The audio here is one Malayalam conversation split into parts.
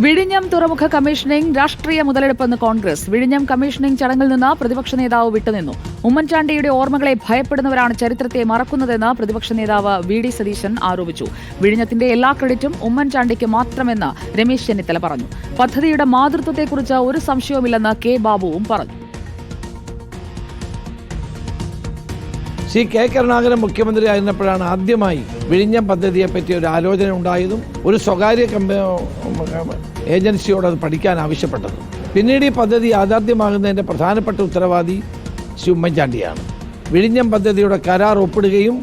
വിഴിഞ്ഞം തുറമുഖ കമ്മീഷനിംഗ് രാഷ്ട്രീയ മുതലെടുപ്പെന്ന് കോൺഗ്രസ്. വിഴിഞ്ഞം കമ്മീഷനിംഗ് ചടങ്ങിൽ നിന്ന് പ്രതിപക്ഷ നേതാവ് വിട്ടുനിന്നു. ഉമ്മൻചാണ്ടിയുടെ ഓർമ്മകളെ ഭയപ്പെടുന്നവരാണ് ചരിത്രത്തെ മറക്കുന്നതെന്ന് പ്രതിപക്ഷ നേതാവ് വി ഡി സതീശൻ ആരോപിച്ചു. വിഴിഞ്ഞത്തിന്റെ എല്ലാ ക്രെഡിറ്റും ഉമ്മൻചാണ്ടിക്ക് മാത്രമെന്ന് രമേശ് ചെന്നിത്തല പറഞ്ഞു. പദ്ധതിയുടെ മാതൃത്വത്തെക്കുറിച്ച് ഒരു സംശയവുമില്ലെന്ന് കെ ബാബുവും പറഞ്ഞു. ശ്രീ കെ കരുണാകരൻ മുഖ്യമന്ത്രിയായിരുന്നപ്പോഴാണ് ആദ്യമായി വിഴിഞ്ഞം പദ്ധതിയെപ്പറ്റി ഒരു ആലോചന ഉണ്ടായതും ഒരു സ്വകാര്യ ഏജൻസിയോട് അത് പഠിക്കാൻ ആവശ്യപ്പെട്ടതും. പിന്നീട് ഈ പദ്ധതി യാഥാർത്ഥ്യമാകുന്നതിന്റെ പ്രധാനപ്പെട്ട ഉത്തരവാദി ശ്രീ ഉമ്മൻചാണ്ടിയാണ്. വിഴിഞ്ഞം പദ്ധതിയുടെ കരാർ ഒപ്പിടുകയും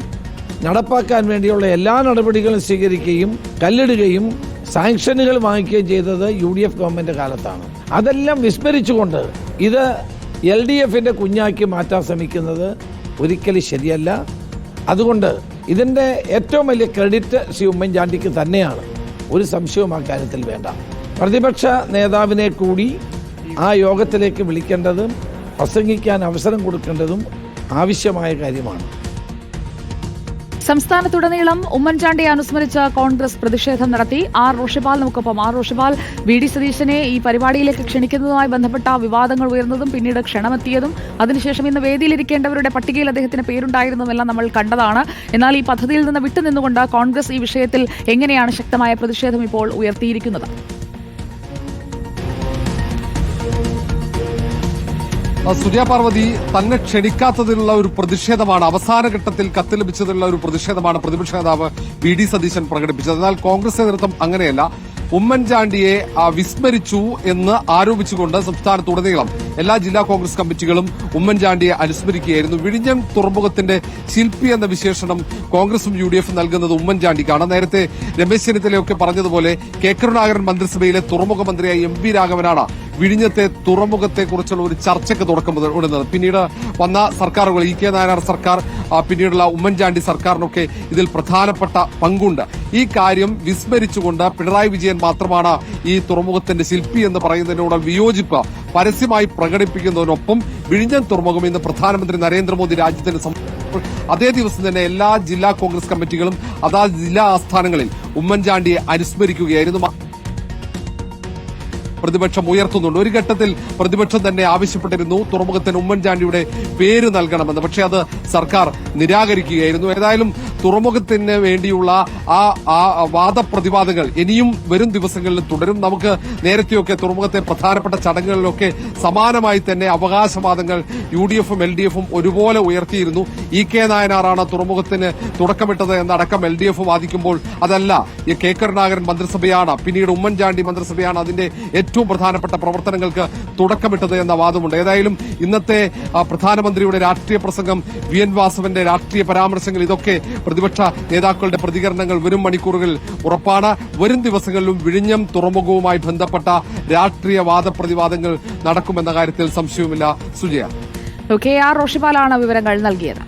നടപ്പാക്കാൻ വേണ്ടിയുള്ള എല്ലാ നടപടികളും സ്വീകരിക്കുകയും കല്ലിടുകയും സാങ്ഷനുകൾ വാങ്ങിക്കുകയും ചെയ്തത് യു ഡി എഫ് ഗവൺമെന്റ് കാലത്താണ്. അതെല്ലാം വിസ്മരിച്ചുകൊണ്ട് ഇത് എൽ ഡി എഫിന്റെ കുഞ്ഞാക്കി മാറ്റാൻ ശ്രമിക്കുന്നത് ഒരിക്കലും ശരിയല്ല. അതുകൊണ്ട് ഇതിന്റെ ഏറ്റവും വലിയ ക്രെഡിറ്റ് ശ്രീ ഉമ്മൻചാണ്ടിക്ക് തന്നെയാണ്. ഒരു സംശയവും ആ കാര്യത്തിൽ വേണ്ട. പ്രതിപക്ഷ നേതാവിനെ കൂടി ആ യോഗത്തിലേക്ക് വിളിക്കേണ്ടതും പ്രസംഗിക്കാൻ അവസരം കൊടുക്കേണ്ടതും ആവശ്യമായ കാര്യമാണ്. സംസ്ഥാനത്തുടനീളം ഉമ്മൻചാണ്ടിയെ അനുസ്മരിച്ച് കോൺഗ്രസ് പ്രതിഷേധം നടത്തി ആർ റോഷിപാൽ നമുക്കൊപ്പം ആർ റോഷിപാൽ വി ഡി സതീശനെ ഈ പരിപാടിയിലേക്ക് ക്ഷണിക്കുന്നതുമായി ബന്ധപ്പെട്ട വിവാദങ്ങൾ ഉയർന്നതും പിന്നീട് ക്ഷണമെത്തിയതും. അതിനുശേഷം ഇന്ന് വേദിയിലിരിക്കേണ്ടവരുടെ പട്ടികയിൽ അദ്ദേഹത്തിന് പേരുണ്ടായിരുന്നതുമെല്ലാം നമ്മൾ കണ്ടതാണ്. എന്നാൽ ഈ പദ്ധതിയിൽ നിന്ന് വിട്ടുനിന്നുകൊണ്ട് കോൺഗ്രസ് ഈ വിഷയത്തിൽ എങ്ങനെയാണ് ശക്തമായ പ്രതിഷേധം ഇപ്പോൾ ഉയർത്തിയിരിക്കുന്നത്? സുജയ പാർവതി തന്നെ ക്ഷണിക്കാത്തതിലുള്ള ഒരു പ്രതിഷേധമാണ് അവസാന ഘട്ടത്തിൽ കത്ത് ലഭിച്ചതിലുള്ള ഒരു പ്രതിഷേധമാണ് പ്രതിപക്ഷ നേതാവ് വി ഡി സതീശൻ പ്രകടിപ്പിച്ചത്. എന്നാൽ കോൺഗ്രസ് നേതൃത്വം അങ്ങനെയല്ല. ഉമ്മൻചാണ്ടിയെ വിസ്മരിച്ചു എന്ന് ആരോപിച്ചുകൊണ്ട് സംസ്ഥാനത്തുടനീളം എല്ലാ ജില്ലാ കോൺഗ്രസ് കമ്മിറ്റികളും ഉമ്മൻചാണ്ടിയെ അനുസ്മരിക്കുകയായിരുന്നു. വിഴിഞ്ഞം തുറമുഖത്തിന്റെ ശില്പി എന്ന വിശേഷണം കോൺഗ്രസും യു ഡി എഫും നൽകുന്നത് ഉമ്മൻചാണ്ടിക്കാണ്. നേരത്തെ രമേശ് ചെന്നിത്തലയൊക്കെ പറഞ്ഞതുപോലെ കെ. കരുണാകരൻ മന്ത്രിസഭയിലെ തുറമുഖ മന്ത്രിയായ എം. വി. രാഘവനാണ് വിഴിഞ്ഞത്തെ തുറമുഖത്തെക്കുറിച്ചുള്ള ഒരു ചർച്ചയ്ക്ക് തുടക്കം ഇടുന്നത്. പിന്നീട് വന്ന സർക്കാരുകൾ ഇ. കെ. നായനാർ സർക്കാർ പിന്നീടുള്ള ഉമ്മൻചാണ്ടി സർക്കാരിനൊക്കെ ഇതിൽ പ്രധാനപ്പെട്ട പങ്കുണ്ട്. ഈ കാര്യം വിസ്മരിച്ചുകൊണ്ട് പിണറായി വിജയൻ മാത്രമാണ് ഈ തുറമുഖത്തിന്റെ ശില്പി എന്ന് പറയുന്നതിനോട് വിയോജിപ്പ് പരസ്യമായി പ്രകടിപ്പിക്കുന്നതിനൊപ്പം വിഴിഞ്ഞം തുറമുഖം ഇന്ന് പ്രധാനമന്ത്രി നരേന്ദ്രമോദി രാജ്യത്തിന് അതേ ദിവസം തന്നെ എല്ലാ ജില്ലാ കോൺഗ്രസ് കമ്മിറ്റികളും അതാത് ജില്ലാ ആസ്ഥാനങ്ങളിൽ ഉമ്മൻചാണ്ടിയെ അനുസ്മരിക്കുകയായിരുന്നു. പ്രതിപക്ഷം ഉയർത്തുന്നുണ്ട്. ഒരു ഘട്ടത്തിൽ പ്രതിപക്ഷം തന്നെ ആവശ്യപ്പെട്ടിരുന്നു. തുറമുഖത്തിന് ഉമ്മൻചാണ്ടിയുടെ പേര് നൽകണമെന്ന്. പക്ഷേ അത് സർക്കാർ നിരാകരിക്കുകയായിരുന്നു. ഏതായാലും തുറമുഖത്തിന് വേണ്ടിയുള്ള ആ ആ വാദപ്രതിവാദങ്ങൾ ഇനിയും വരും ദിവസങ്ങളിൽ തുടരും. നമുക്ക് നേരത്തെയൊക്കെ തുറമുഖത്തെ പ്രധാനപ്പെട്ട ചടങ്ങുകളിലൊക്കെ സമാനമായി തന്നെ അവകാശവാദങ്ങൾ യു ഡി എഫും എൽ ഡി എഫും ഒരുപോലെ ഉയർത്തിയിരുന്നു. ഇ കെ നായനാറാണ് തുറമുഖത്തിന് തുടക്കമിട്ടത് എന്നടക്കം എൽ ഡി എഫ് വാദിക്കുമ്പോൾ അതല്ല കെ കരുണാകരൻ മന്ത്രിസഭയാണ് പിന്നീട് ഉമ്മൻചാണ്ടി മന്ത്രിസഭയാണ് അതിന്റെ ഏറ്റവും പ്രധാനപ്പെട്ട പ്രവർത്തനങ്ങൾക്ക് തുടക്കമിട്ടത് എന്ന വാദമുണ്ട്. ഏതായാലും ഇന്നത്തെ പ്രധാനമന്ത്രിയുടെ രാഷ്ട്രീയ പ്രസംഗം വി എൻ വാസവന്റെ രാഷ്ട്രീയ പരാമർശങ്ങൾ ഇതൊക്കെ പ്രതിപക്ഷ നേതാക്കളുടെ പ്രതികരണങ്ങൾ വരും മണിക്കൂറുകളിൽ ഉറപ്പാണ്. വരും ദിവസങ്ങളിലും വിഴിഞ്ഞം തുറമുഖവുമായി ബന്ധപ്പെട്ട രാഷ്ട്രീയ വാദപ്രതിവാദങ്ങൾ നടക്കുമെന്ന കാര്യത്തിൽ സംശയവുമില്ല. സുജയ. കെ ആർ റോഷിപാലാണ് വിവരങ്ങൾ നൽകിയത്.